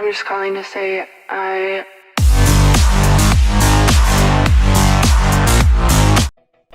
I'm just calling to say I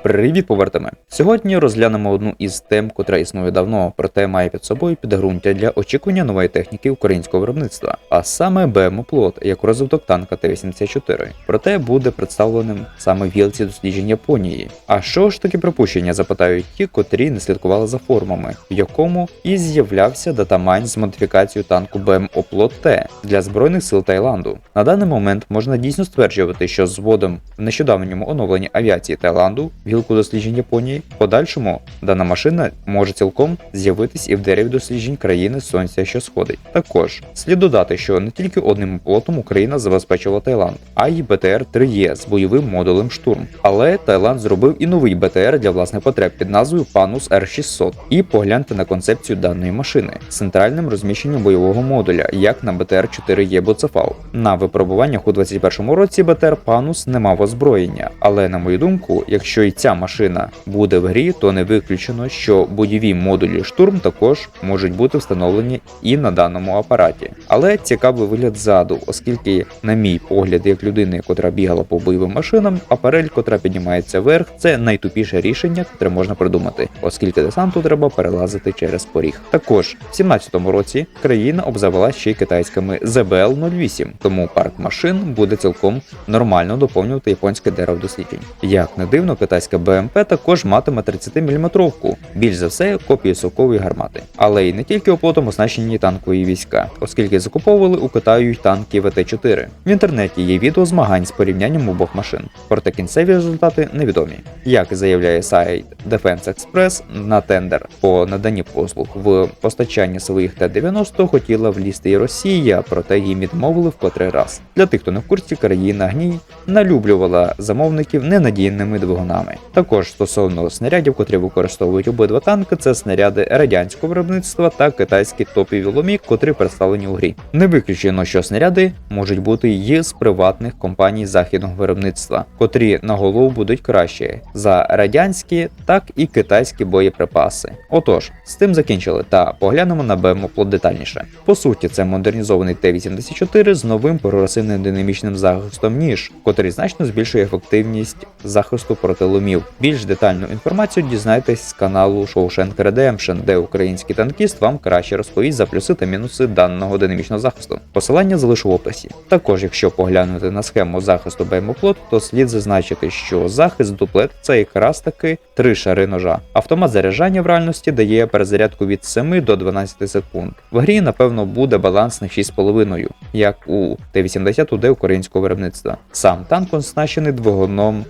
Привіт, повертами! Сьогодні розглянемо одну із тем, котра існує давно, проте має під собою підґрунтя для очікування нової техніки українського виробництва, а саме БМО Плот як розвиток танка Т-84. Проте буде представленим саме в гілці досліджень Японії. А що ж таке припущення? запитають ті, котрі не слідкували за формами, в якому і з'являвся датамайн з модифікацією танку БМО Плот Т для збройних сил Таїланду. На даний момент можна дійсно стверджувати, що з вводом в нещодавньому оновленні авіації Таїланду в гілку досліджень Японії, в подальшому дана машина може цілком з'явитись і в дереві досліджень країни Сонця, що сходить. Також слід додати, що не тільки одним плотом Україна забезпечувала Таїланд, а й БТР-3Е з бойовим модулем штурм. Але Таїланд зробив і новий БТР для власних потреб під назвою Panus R600. І погляньте на концепцію даної машини з центральним розміщенням бойового модуля, як на БТР-4Е Буцефал. На випробуваннях у 2021 році БТР Panus не мав озброєння, але на мою думку, якщо і ця машина буде в грі, то не виключено, що бойові модулі штурм також можуть бути встановлені і на даному апараті. Але цікавий вигляд ззаду, оскільки, на мій погляд, як людини, котра бігала по бойовим машинам, апарель, котра піднімається вверх, це найтупіше рішення, котре можна придумати, оскільки десанту треба перелазити через поріг. Також в 17-му році країна обзавела ще й китайськими ZBL-08, тому парк машин буде цілком нормально доповнювати японське дерево досліджень. Як не дивно, китайська БМП також матиме 30-мм, більш за все копію сокової гармати. Але й не тільки оплотом оснащені танкові війська, оскільки закуповували у Китаю й танки ВТ-4. В інтернеті є відео змагань з порівнянням обох машин, проте кінцеві результати невідомі. Як заявляє сайт Defense Express, на тендер по наданні послуг в постачанні своїх Т-90 хотіла влізти і Росія, проте їм відмовили в котрий раз. Для тих, хто не в курсі, країна гній налюблювала замовників ненадійними двигунами. Також стосовно снарядів, котрі використовують обидва танки, це снаряди радянського виробництва та китайські топові ломі, котрі представлені у грі. Не виключено, що снаряди можуть бути і з приватних компаній західного виробництва, котрі на голову будуть краще за радянські, так і китайські боєприпаси. Отож, з тим закінчили та поглянемо на БМО-плод детальніше. По суті, це модернізований Т-84 з новим прогресивним динамічним захистом ніж, котрий значно збільшує ефективність захисту проти ломів. Більш детальну інформацію дізнайтесь з каналу Shawshank Redemption, де український танкіст вам краще розповість за плюси та мінуси даного динамічного захисту. Посилання залишу в описі. Також, якщо поглянути на схему захисту БМО-плот, то слід зазначити, що захист дуплет це якраз таки три шари ножа. Автомат заряджання в реальності дає перезарядку від 7 до 12 секунд. В грі, напевно, буде балансних 6,5, як у Т-80 УД українського виробництва. Сам танк оснащений двигуном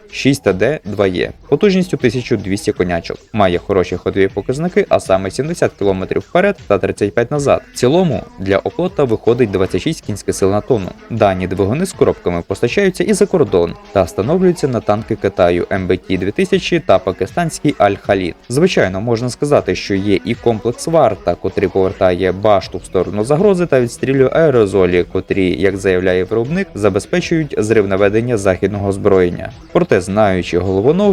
6ТД-2Е, потужністю 1200 конячок. Має хороші ходові показники, а саме 70 км вперед та 35 назад. В цілому для оплота виходить 26 кінських сил на тонну. Дані двигуни з коробками постачаються і за кордон та встановлюються на танки Китаю МБТ 2000 та пакистанський Аль-Халід. Звичайно, можна сказати, що є і комплекс варта, котрий повертає башту в сторону загрози та відстрілює аерозолі, котрі, як заявляє виробник, забезпечують зрив наведення західного озброєння. Проте, знаючи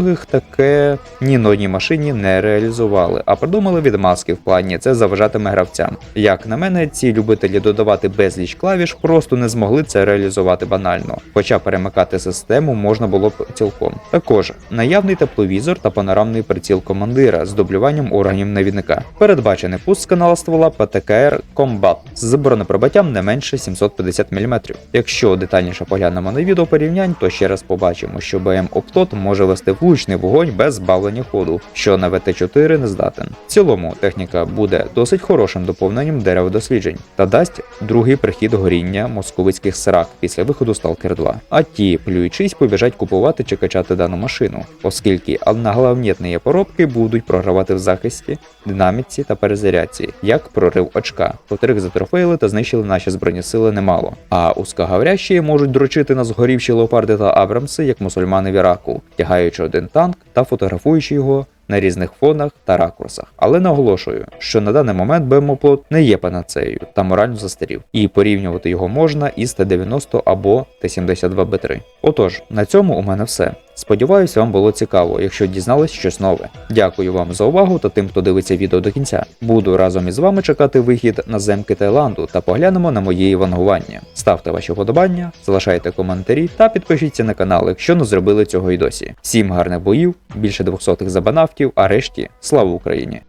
головоногих, таке ні на одній машині не реалізували, а придумали відмазки в плані це заважатиме гравцям. Як на мене, ці любителі додавати безліч клавіш просто не змогли це реалізувати банально, хоча перемикати систему можна було б цілком. Також наявний тепловізор та панорамний приціл командира з дублюванням органів навідника. Передбачений пуск канала ствола ПТКР Combat з бронепробиттям не менше 750 мм. Якщо детальніше поглянемо на відео порівнянь, то ще раз побачимо, що БМ Оплот може вести влучний вогонь без збавлення ходу, що на ВТ-4 не здатен. В цілому техніка буде досить хорошим доповненням дереводосліджень та дасть другий прихід горіння московицьких срак після виходу Stalker 2. А ті, плюючись, побіжать купувати чи качати дану машину, оскільки наглавнітні поробки будуть програвати в захисті, динаміці та перезарядці, як прорив очка, котрих затрофеїли та знищили наші збройні сили немало. А узкоговорящі можуть дрочити на згорівші леопарди та абрамси, як мусульмани в Іраку, тягаючи один танк та фотографуючи його на різних фонах та ракурсах. Але наголошую, що на даний момент БМО-плот не є панацеєю та морально застарів, і порівнювати його можна із Т-90 або Т-72Б3. Отож, на цьому у мене все. Сподіваюся, вам було цікаво, якщо дізнались щось нове. Дякую вам за увагу та тим, хто дивиться відео до кінця. Буду разом із вами чекати вихід на земки Таїланду та поглянемо на мої вангування. Ставте ваші вподобання, залишайте коментарі та підпишіться на канал, якщо не зробили цього і досі. Всім гарних боїв, більше 200 забанавтів, а решті слава Україні!